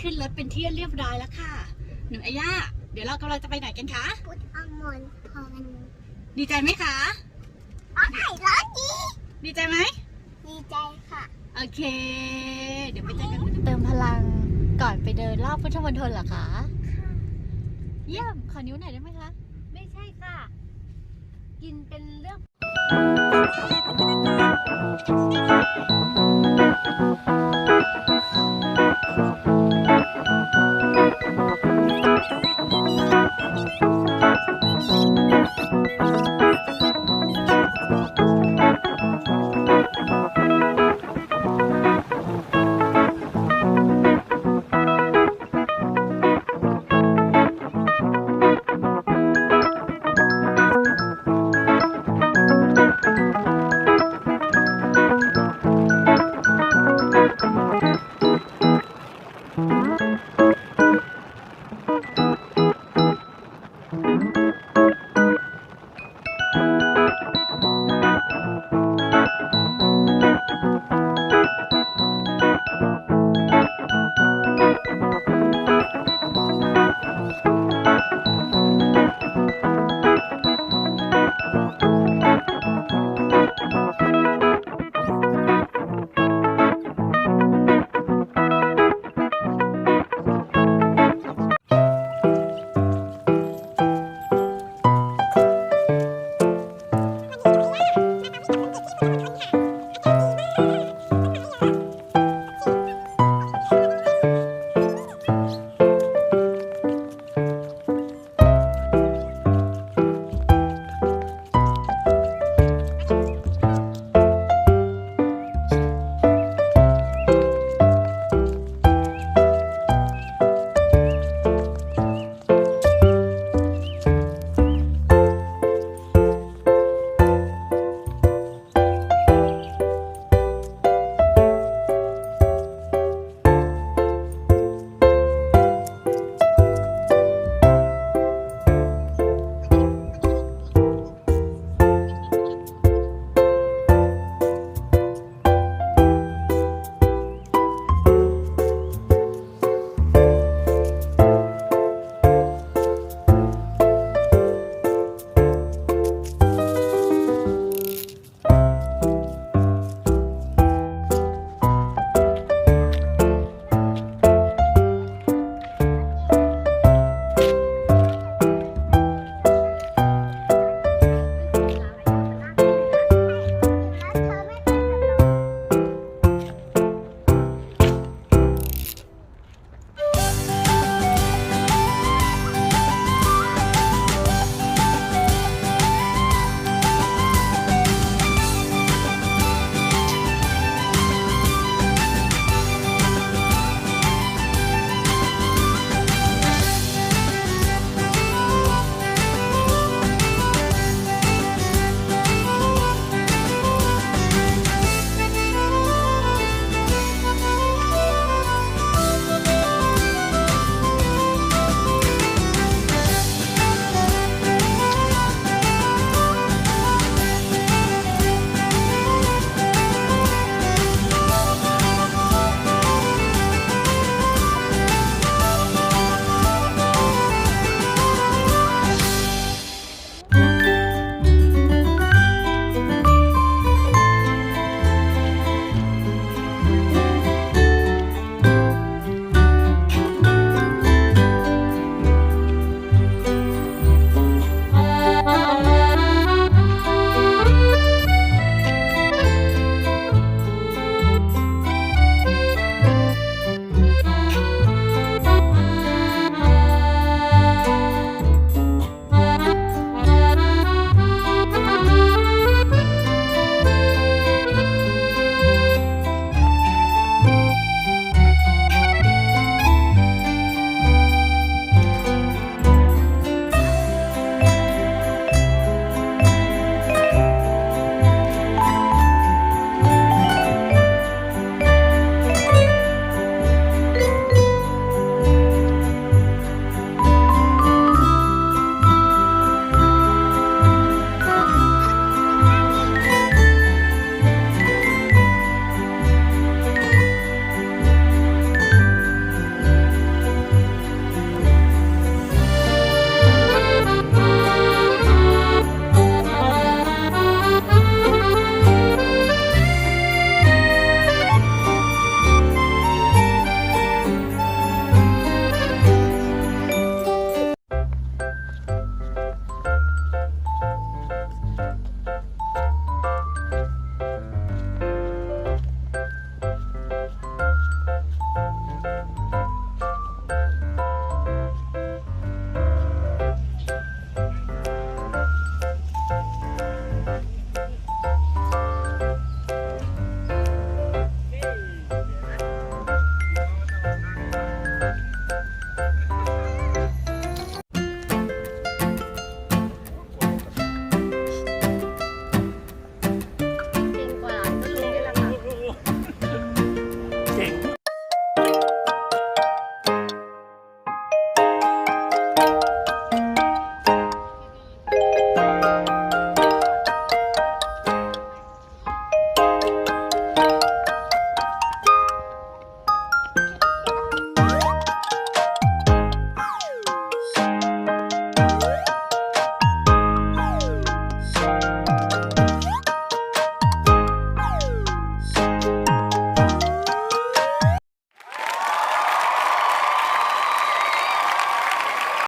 ไอย่าขึ้นรถเป็นที่เรียบร้อยแล้วค่ะ หนูไอย่าเดี๋ยวเรากำลังจะไปไหนกันคะพุทธอมรพรดีใจไหมคะอ๋อไข่ร้อนดีดีใจไหมดีใจค่ะ โอเค เดี๋ยวไปเจอกันเติมพลังก่อนไปเดินรอบพุทธมณฑลเหรอคะเยี่ยม ขอนิ้วหน่อยได้ไหมคะ ไม่ใช่ค่ะ กินเป็นเรื่อง Thank you.